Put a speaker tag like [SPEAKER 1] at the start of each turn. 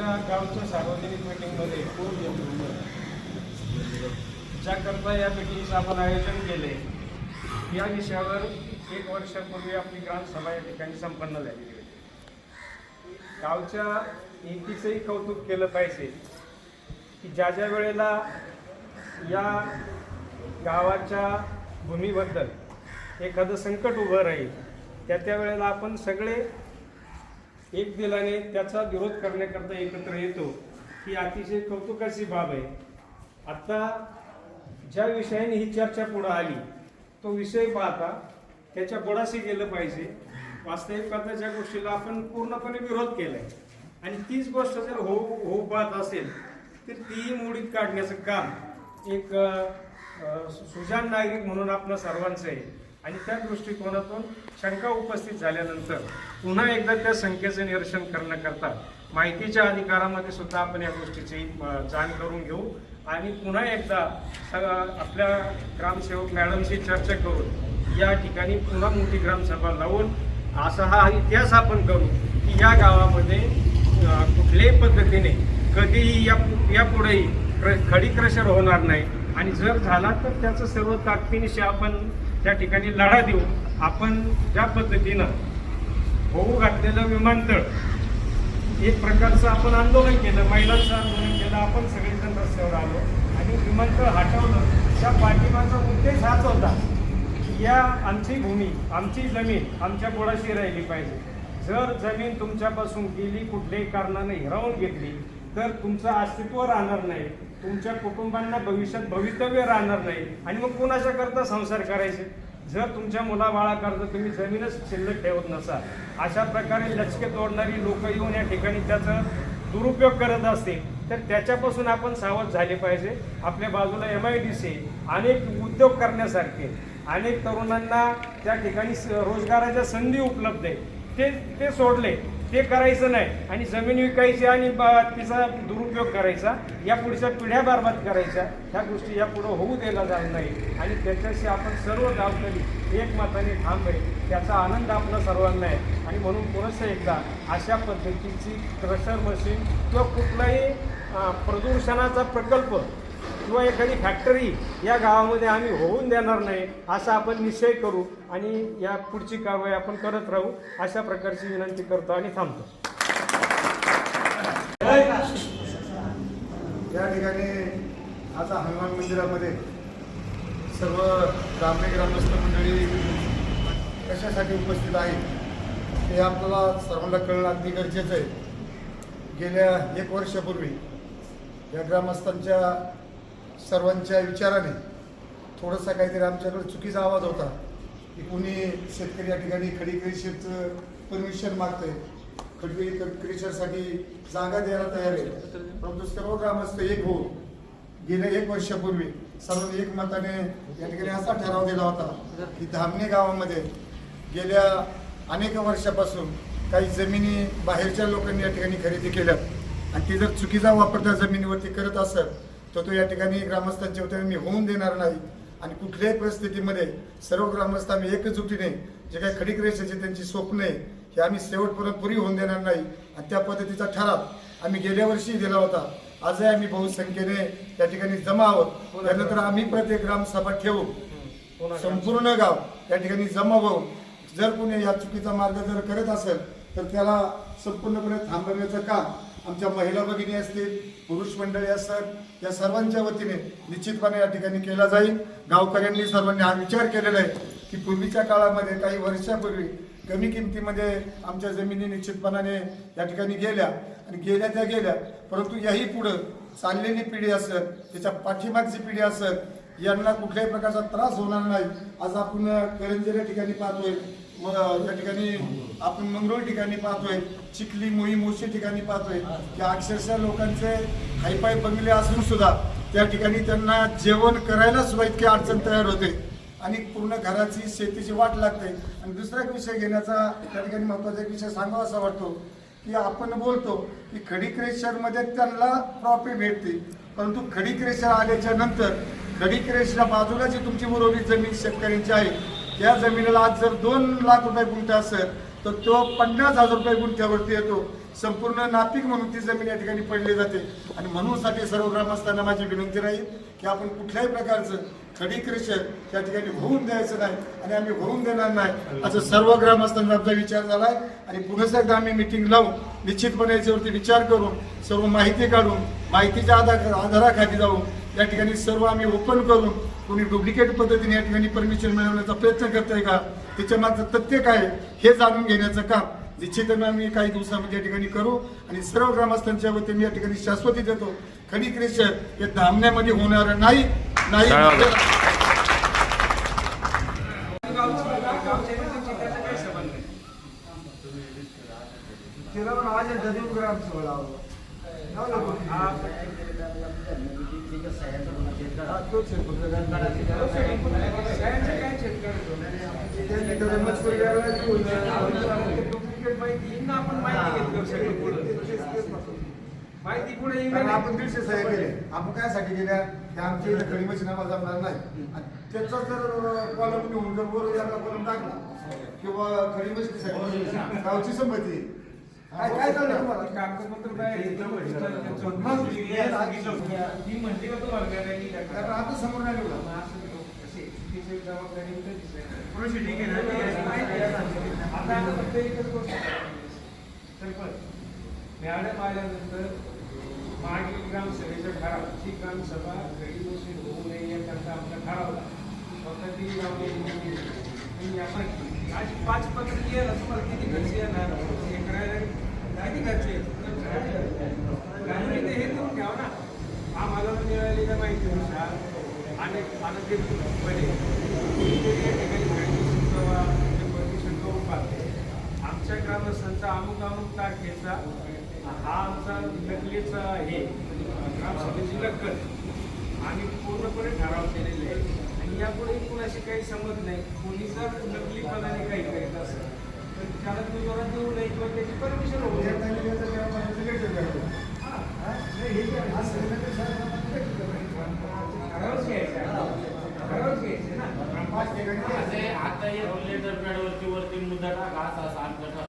[SPEAKER 1] आमच्या गावच्या सार्वजनिक मीटिंगमध्ये खूप ज्याकरता या मीटिंगचं आपण आयोजन केले या विषयावर एक वर्षापूर्वी आपली ग्रामसभा या ठिकाणी संपन्न झालेली होती गावच्या एकीचंही कौतुक केलं पाहिजे की ज्या ज्या वेळेला या गावाच्या भूमीबद्दल एखादं संकट उभं राहील त्या त्या वेळेला आपण सगळे एक दिलाने त्याचा विरोध करण्याकरता एकत्र येतो ही अतिशय कौतुकाची बाब आहे. आत्ता ज्या विषयाने ही चर्चा पुढं आली तो विषय पाहता त्याच्या बुडाशी गेलं पाहिजे. वास्तविक ज्या गोष्टीला आपण पूर्णपणे विरोध केलाय. आणि तीच गोष्ट जर हो होऊ पाहत असेल तर तीही मोडीत काढण्याचं काम एक सुजान नागरिक म्हणून आपलं सर्वांचं आहे. आणि त्या दृष्टिकोनातून शंका उपस्थित झाल्यानंतर पुन्हा एकदा त्या संख्येचं निरसन करण्याकरता माहितीच्या अधिकारामध्ये सुद्धा आपण या गोष्टीची जाण करून घेऊ. आणि पुन्हा एकदा आपल्या ग्रामसेवक मॅडमशी चर्चा करून या ठिकाणी पुन्हा मोठी ग्रामसभा लावून असा हा इतिहास आपण करू की या गावामध्ये कुठल्याही पद्धतीने कधीही या यापुढेही क्र- खडी क्रशर होणार नाही. आणि जर झाला तर त्याचं सर्व ताकदीनिशी आपण त्या ठिकाणी लढा देऊ आपण ज्या पद्धतीनं होऊ घातलेलं विमानतळ एक प्रकारचं आपण आंदोलन केलं महिलांचं आंदोलन केलं आपण सगळेजण रस्त्यावर आलो आणि विमानतळ हटवलं. त्या पाठिंबाचा उद्देश हाच होता या आमची भूमी आमची जमीन आमच्या पोळाशी राहिली पाहिजे. जर जमीन तुमच्यापासून गेली कुठल्याही कारणाने हिरावून घेतली तर तुमचं अस्तित्व राहणार नाही. तुमच्या कुटुंबांना भविष्यात भवितव्य राहणार नाही. आणि मग कुणाच्या करता संसार करायचे? जर तुमच्या मुलाबाळाकरता तुम्ही जमीनच शिल्लक ठेवत नसाल अशा प्रकारे लचके तोडणारी लोक येऊन या ठिकाणी त्याचा दुरुपयोग करत असतील तर त्याच्यापासून आपण सावध झाले पाहिजे. आपल्या बाजूला एम आय डी सी अनेक उद्योग करण्यासारखे अनेक तरुणांना त्या ठिकाणी स- रोजगाराच्या संधी उपलब्ध आहे. ते ते सोडले. ते करायचं नाही. आणि जमीन विकायची आणि तिचा दुरुपयोग करायचा या पुढच्या पिढ्या बरबाद करायच्या ह्या गोष्टी या पुढं होऊ दिला जाणार नाही आणि त्याच्याशी आपण सर्व गावकरी एकमताने ठाम आहे. त्याचा आनंद आपला सर्वांना आहे. आणि म्हणून पुनश्च एकदा अशा पद्धतीची क्रशर मशीन किंवा कुठलाही प्रदूषणाचा प्रकल्प किंवा एखादी फॅक्टरी या गावामध्ये आम्ही होऊन देणार नाही असा आपण निश्चय करू आणि या पुढची कारवाई आपण करत राहू अशा प्रकारची विनंती करतो आणि थांबतो.
[SPEAKER 2] या ठिकाणी आता हनुमान मंदिरामध्ये सर्व ग्राम्य ग्रामस्थ मंडळी कशासाठी उपस्थित आहेत हे आपल्याला सर्वांना कळणं अगदी गरजेचं आहे. गेल्या एक वर्षापूर्वी या ग्रामस्थांच्या सर्वांच्या विचाराने थोडंसं काहीतरी आमच्याकडे चुकीचा आवाज होता की कुणी शेतकरी या ठिकाणी खडी क्रेशरचं परमिशन मागतंय. खडवी क्रिशरसाठी जागा द्यायला तयार आहे. परंतु सर्व ग्रामस्थ एक होऊन गेल्या एक वर्षापूर्वी सर्व एकमताने या ठिकाणी असा ठराव दिला होता की धामणे गावामध्ये गेल्या अनेक वर्षापासून काही जमिनी बाहेरच्या लोकांनी या ठिकाणी खरेदी केल्या आणि ते जर चुकीचा वापर त्या जमिनीवरती करत असत तर तो या ठिकाणी ग्रामस्थांच्या वतीने मी होऊन देणार नाही. आणि कुठल्याही परिस्थितीमध्ये सर्व ग्रामस्थ आम्ही एकजुटीने जे काही खडीक रेषेचे त्यांची स्वप्न आहे हे आम्ही शेवटपर्यंत पुरी होऊन देणार नाही. आणि त्या पद्धतीचा ठराव आम्ही गेल्या वर्षी दिला होता. आजही आम्ही बहुसंख्येने त्या ठिकाणी जमा आहोत. त्यानंतर आम्ही प्रत्येक ग्रामसभा ठेवू. संपूर्ण गाव या ठिकाणी जमा होऊन जर कोणी या चुकीचा मार्ग जर करत असेल तर त्याला संपूर्णपणे थांबवण्याचं काम आमच्या महिला भगिनी असतील पुरुष मंडळी असतात या सर्वांच्या वतीने निश्चितपणे या ठिकाणी केला जाईल. गावकऱ्यांनी सर्वांनी हा विचार केलेला आहे की पूर्वीच्या काळामध्ये काही वर्षापूर्वी कमी किमतीमध्ये आमच्या जमिनी निश्चितपणाने या ठिकाणी गेल्या आणि गेल्या त्या गेल्या परंतु याही पुढं चाललेली पिढी असेल त्याच्या पाठीमागची पिढी असेल यांना कुठल्याही प्रकारचा त्रास होणार नाही. आज आपण करंजे या ठिकाणी पाहतोय. म- या ठिकाणी आपण मंगरोळ ठिकाणी पाहतोय चिखली मोही मोशी ठिकाणी पाहतोय. की अक्षरशः लोकांचे हायपाय बंगले असून सुद्धा त्या ठिकाणी त्यांना जेवण करायला सुद्धा इतकी अडचण तयार होते. आणि पूर्ण घराची शेतीची वाट लागते. आणि दुसरा एक विषय घेण्याचा त्या ठिकाणी महत्त्वाचा एक विषय सांगावा असा वाटतो की आपण बोलतो की खडी क्रेशरमध्ये त्यांना प्रॉफिट भेटते. परंतु खडी क्रेशर आल्याच्यानंतर खडी क्रेशच्या बाजूला जी तुमची उर्वरित जमीन शेतकऱ्यांची आहे त्या जमिनीला आज जर दोन लाख रुपये गुंठा असेल तर तो पन्नास हजार रुपये गुंठ्यावरती येतो. संपूर्ण नापीक म्हणून ती जमीन या ठिकाणी पडली जाते. आणि म्हणून साठी सर्व ग्रामस्थांना माझी विनंती राहील की आपण कुठल्याही प्रकारचं खडी क्रेशर त्या ठिकाणी होऊन द्यायचं नाही आणि आम्ही होऊन देणार नाही असं सर्व ग्रामस्थांचा आमचा विचार झालाय. आणि पुन्हा एकदा आम्ही मिटिंग लावून निश्चितपणे याच्यावरती विचार करून सर्व माहिती काढून माहितीच्या आधार आधाराखाली जाऊन या ठिकाणी सर्व आम्ही ओपन करून कोणी डुप्लिकेट पद्धतीने या ठिकाणी परमिशन मिळवण्याचा प्रयत्न करतोय का? त्याच्या मागचं तथ्य काय? आहे हे जाणून घेण्याचं काम निश्चितपणे आम्ही काही दिवसामध्ये या ठिकाणी करू आणि सर्व ग्रामस्थांच्या वतीने या ठिकाणी शाश्वती देतो. खडी क्रेशर हे धामण्यामध्ये होणार नाही नाही
[SPEAKER 1] माहिती पुढे
[SPEAKER 2] आपण दीडशे सह्या केले आपण काय साठी केल्या की आमच्या इथं खडी मशीन आम्हाला जमणार नाही आणि त्याचा जर कॉलम घेऊन जर वर याला कॉलम टाकला किंवा खडी मशीन गावची संमती आहे. काय काय चाललं तुम्हाला
[SPEAKER 1] कागदपत्र काय आहे?
[SPEAKER 2] मग
[SPEAKER 1] ती म्हणली का तुम्हाला काय नाही का?
[SPEAKER 2] कारण आता समोर नाही निघाला.
[SPEAKER 1] मग असं? चुकीची जबाबदारी इथं दिसते.
[SPEAKER 3] थोडीशी ठीक आहे ना? ठीक आहे.
[SPEAKER 1] माहिती आहे ना? आता आता फक्त एकच गोष्ट करायची. सरपंच मॅडम आल्यानंतर मागील ग्रामसभेचा ठराव ती ग्रामसभा बसून होऊ नये याकरता आमचा ठराव फक्त ती ग्रामपंचायत आपण आज पाच पत्र येणार तुम्हाला किती खर्च येणार? हे करायला किती खर्च येईल? ते हे करून ठेवा ना. आम्हाला म्हणजे मिळालेल्या माहितीनुसार अनेक अनेक बरे कोणीतरी या ठिकाणी घडी सुचवा परमिशन करून पाहते. आमच्या ग्रामस्थांचा अमुक अमुक तारखेचा हा आमचा नकलीचा हे ग्रामसभेची नक्कल आम्ही पूर्णपणे ठराव केलेले आहे. यापुढे कुणाशी काही संबंध नाही. कोणी जर नकलीपणाने काही करीत असेल तर त्याला दुजोरा देऊ नये किंवा त्याची परमिशन होऊ नये